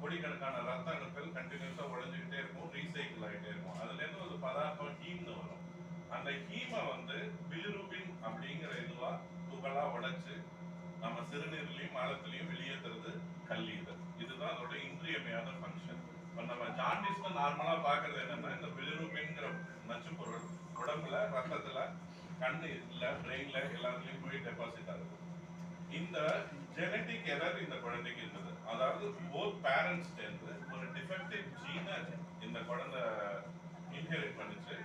கோடிக்கணக்கான ரத்த அணுக்கள் கண்டினியூஸாக உடைஞ்சுக்கிட்டே இருக்கும் ரீசைக்கிள் ஆகிட்டே இருக்கும். அதுலேருந்து ஒரு பதார்த்தம் ஹீம்னு வரும். அந்த ஹீமை வந்து பிலிரூபின் அப்படிங்கிற இதுவாக துகளாக உடைச்சு நம்ம சிறுநீர்லையும் மலத்திலையும் வெளியேற்றுறது கல்லீரல். இதுதான் அதோட இன்றியமையாத ஃபங்க்ஷன் இப்போ நம்ம ஜாண்டிஸ்ல நார்மலாக பார்க்கறது என்னன்னா இந்த பிலிரூபின்ங்கிற நச்சு பொருள் உடம்புல ரத்தத்தில் கண்ணு இல்லை பிரெயினில் எல்லாத்துலேயும் போய் டெபாசிட் ஆகுது. இந்த ஜெனட்டிக் எரர் இந்த குழந்தைக்கு இருந்தது. அதாவது போத் பேரண்ட்ஸ் சேர்ந்து ஒரு டிஃபெக்டிவ் ஜீனை இந்த குழந்தை இன்ஹெரிட் பண்ணிச்சு.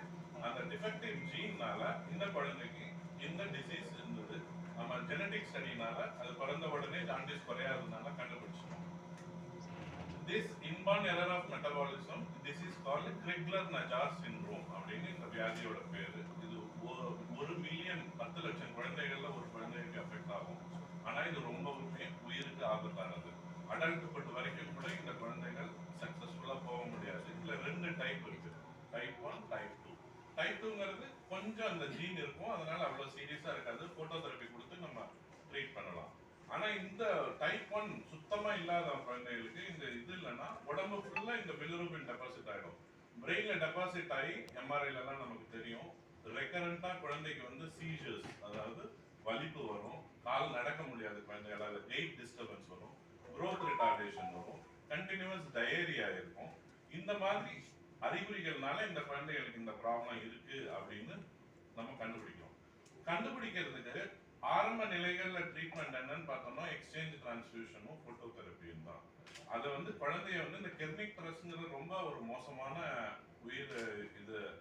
அந்த டிஃபெக்டிவ் ஜீன்னால இந்த குழந்தைக்கு இந்த டிசீஸ் இருந்தது. நம்ம ஜெனடிக் ஸ்டடினால அது பிறந்த உடனே ஜாண்டிஸ் குறையாததுனால கண்டுபிடிச்சோம் this inborn error of metabolism this is called Crigler Najjar syndrome அப்படின்னு இந்த வியாதியோட பேரு. இது ஒரு மில்லியன் பத்து லட்சம் குழந்தைகள்ல ஒரு குழந்தைக்கு அஃபெக்ட் ஆகும். ஆனா இது ரொம்பவுமே உயிருக்கு ஆபத்தானது. அடல்ட்ஹுட் வரைக்கும் கூட இந்த குழந்தைகள் சக்சஸ்ஃபுல்லா போக முடியாது. இதுல ரெண்டு டைப் இருக்கு. Type one type two type டூங்கிறது கொஞ்சம் அந்த ஜீன் இருக்கும். அதனால அவ்வளவு சீரியஸா இருக்காது. போட்டோ தெரப்பி கொடுத்து நம்ம ட்ரீட் பண்ணலாம். ஆனா இந்த டைப் ஒன் சுத்தமா இல்லாத குழந்தைகளுக்கு இந்த இது இல்லைன்னா உடம்பு ஃபுல்லா இந்த பிலிரூபின் டெபாசிட் ஆயிடும். பிரெயின்ல டெபாசிட் ஆகி எம்ஆர்ஐல எல்லாம் நமக்கு தெரியும். ரெக்கரண்டா குழந்தைக்கு வந்து சீஜர்ஸ் அதாவது வலிப்பு வரும். கால் நடக்க முடியாது குழந்தைகளால். வெயிட் டிஸ்டர்பன்ஸ் வரும். குரோத் ரிட்டார்டேஷன் வரும். கண்டினியூஸ் டயரியா இருக்கும். இந்த மாதிரி அறிகுறிகள்னால இந்த குழந்தைகளுக்கு இந்த ப்ராப்ளம் இருக்கு அப்படின்னு நம்ம கண்டுபிடிக்கிறோம். கண்டுபிடிக்கிறதுக்கு ஆரம்ப நிலைகளில் ட்ரீட்மெண்ட் என்னன்னு பார்த்தோம்னா எக்ஸ்சேஞ்ச் டிரான்ஸ்ஃபியூஷனும் போட்டோதெரப்பியும் தான். அதை வந்து குழந்தைய வந்து இந்த கெர்னிக் பிரஸ்ங்கிறது ரொம்ப ஒரு மோசமான உயிர் இது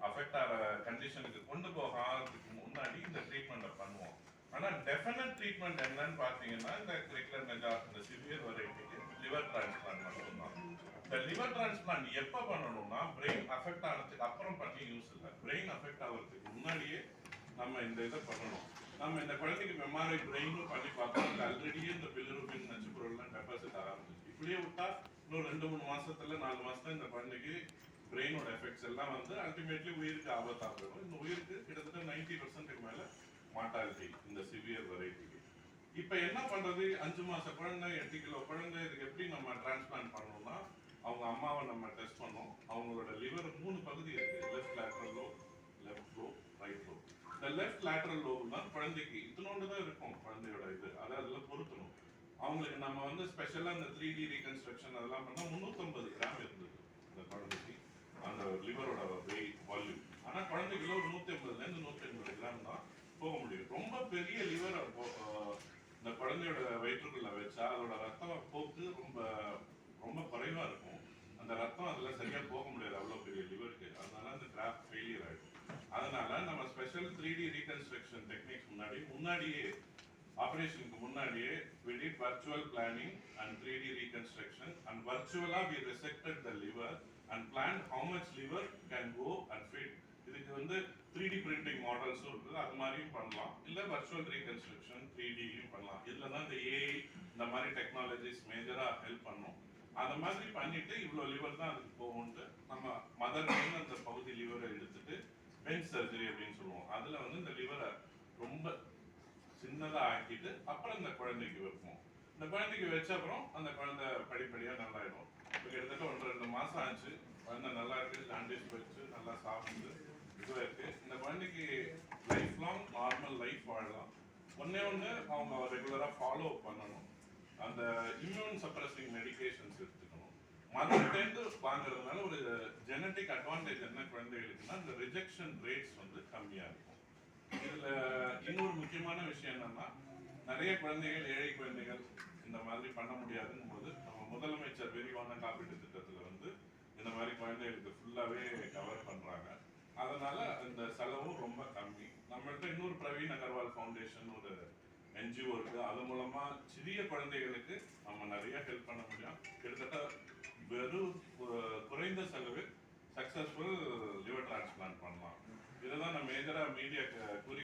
அஃபெக்ட் ஆகிற கண்டிஷனுக்கு கொண்டு போகாததுக்கு முன்னாடி இந்த ட்ரீட்மெண்ட்டை பண்ணுவோம். ஆனால் டெஃபினட் ட்ரீட்மெண்ட் என்னன்னு பார்த்தீங்கன்னா இந்த கிரிக்லர் மெஜா இந்த சிவியர் வெரைட்டிக்கு லிவர் டிரான்ஸ்பிளான்ட் மட்டும்தான். இந்த லிவர் டிரான்ஸ்பிளான்ட் எப்போ பண்ணணும்னா பிரெயின் அஃபெக்ட் ஆனதுக்கு அப்புறம் பண்ணி யூஸ் இல்லை. பிரெயின் அஃபெக்ட் ஆகிறதுக்கு முன்னாடியே நம்ம இந்த இதை பண்ணணும். நம்ம இந்த குழந்தைக்கு மெமாரி பிரெயினும் பண்ணி பார்த்தோம் ஆல்ரெடியே இந்த பிலிருபின் நச்சுப்பொருள்லாம் டெபாசிட் ஆரம்பிச்சு இப்படியே விட்டா இன்னும் ரெண்டு மூணு மாசத்துல நாலு மாசத்துல இந்த குழந்தைக்கு பிரெயினோட எஃபெக்ட்ஸ் எல்லாம் வந்து அல்டிமேட்லி உயிருக்கு ஆபத்தாகிடும் இந்த உயிருக்கு கிட்டத்தட்ட நைன்டி பர்சன்ட்டுக்கு மேலே மார்டாலிட்டி இந்த சிவியர் வெரைட்டிக்கு இப்போ என்ன பண்றது? அஞ்சு மாச குழந்தை எட்டு கிலோ குழந்தை இதுக்கு எப்படி நம்ம டிரான்ஸ்பிளான்ட் பண்ணணும்னா அவங்க அம்மாவை நம்ம டெஸ்ட் பண்ணோம். அவங்களோட லிவர் மூணு பகுதி இருக்குது left lateral lobe left lobe right lobe இந்த லெஃப்ட் லேட்ரல் லோப் தான் குழந்தைக்கு இத்தனோண்டு தான் இருக்கும் குழந்தையோட இது. அதை அதில் பொருத்தணும். அவங்களுக்கு நம்ம வந்து ஸ்பெஷலாக இந்த த்ரீ டி ரீகன்ஸ்ட்ரக்ஷன் அதெல்லாம் பண்ணால் முந்நூற்றம்பது கிராம் இருந்தது இந்த குழந்தைக்கு. அந்த லிவரோட வெயிட் வால்யூம் ஆனால் குழந்தைக்குள்ள ஒரு நூற்றி ஐம்பதுலேருந்து நூற்றி போக முடியும். ரொம்ப பெரிய லிவர் இந்த குழந்தையோட வயிற்றுக்குள்ள வச்சா அதோட ரத்தம் போக்கு ரொம்ப ரொம்ப குறைவா இருக்கும். அந்த ரத்தம் அதில் சரியா போக முடியாது அவ்வளோ பெரிய லிவருக்கு அதனால அந்த கிராஃப்ட் ஃபெயிலியர் ஆயிடும். அதனால நம்ம special three D reconstruction techniques முன்னாடி முன்னாடியே ஆபரேஷனுக்கு முன்னாடியே we did virtual planning and 3D reconstruction. And virtually we resected the liver and plan how much liver can go and இது வந்து த்ரீ டி பிரிண்டிங் மாடல்ஸும் இருக்குது அது மாதிரியும் பண்ணலாம். இல்லை வர்ச்சுவல் ரீகன்ஸ்ட்ரக்ஷன் த்ரீ டிலையும் பண்ணலாம். இதில் தான் இந்த ஏஐ இந்த மாதிரி டெக்னாலஜிஸ் மேஜராக ஹெல்ப் பண்ணும். அந்த மாதிரி பண்ணிட்டு இவ்வளோ லிவர் தான் அதுக்கு போகும்ட்டு நம்ம மதர் அந்த பகுதி லிவரை எடுத்துட்டு பென் சர்ஜரி அப்படின்னு சொல்லுவோம். அதில் வந்து இந்த லிவரை ரொம்ப சின்னதாக ஆக்கிட்டு அப்புறம் இந்த குழந்தைக்கு வைப்போம். இந்த குழந்தைக்கு வச்ச அப்புறம் அந்த குழந்தை படிப்படியாக நல்லாயிடும். இப்போ கிட்டத்தட்ட ஒன்று ரெண்டு மாதம் ஆச்சு. குழந்தை நல்லா இருக்கு ஜாண்டிஸ் வச்சு நல்லா சாப்பிட்டு இதுவா இருக்கு. இந்த குழந்தைக்கு லைஃப் லாங் நார்மல் லைஃப் வாழலாம். ஒன்றே ஒன்று அவங்க ரெகுலரா ஃபாலோ பண்ணணும். அந்த இம்யூன் சப்ரஸிங் மெடிகேஷன்ஸ் எடுத்துக்கணும். மதர்கிட்டேருந்து வாங்குறதுனால ஒரு ஜெனட்டிக் அட்வான்டேஜ் என்ன குழந்தைகளுக்குன்னா இந்த ரிஜெக்ஷன் ரேட்ஸ் வந்து கம்மியா இருக்கும். இதுல இன்னொரு முக்கியமான விஷயம் என்னன்னா நிறைய குழந்தைகள் ஏழை குழந்தைகள் இந்த மாதிரி பண்ண முடியாதுங்கும் போது நம்ம முதலமைச்சர் விரிவான காப்பீட்டு திட்டத்துல வந்து இந்த மாதிரி குழந்தைகளுக்கு ஃபுல்லாவே கவர் பண்றாங்க. அதனால இந்த செலவும் ரொம்ப கம்மி. நம்மள்ட்ட இன்னொரு பிரவீன் அகர்வால் ஃபவுண்டேஷன் ஒரு என்ஜிஓ இருக்கு. அது மூலமா சிறிய குழந்தைகளுக்கு நம்ம நிறைய ஹெல்ப் பண்ண முடியும். கிட்டத்தட்ட வெறும் கு- குறைந்த செலவில் சக்சஸ்ஃபுல் லிவர் டிரான்ஸ்பிளான்ட் பண்ணலாம். இதுதான் நான் மேஜரா மீடியா குறி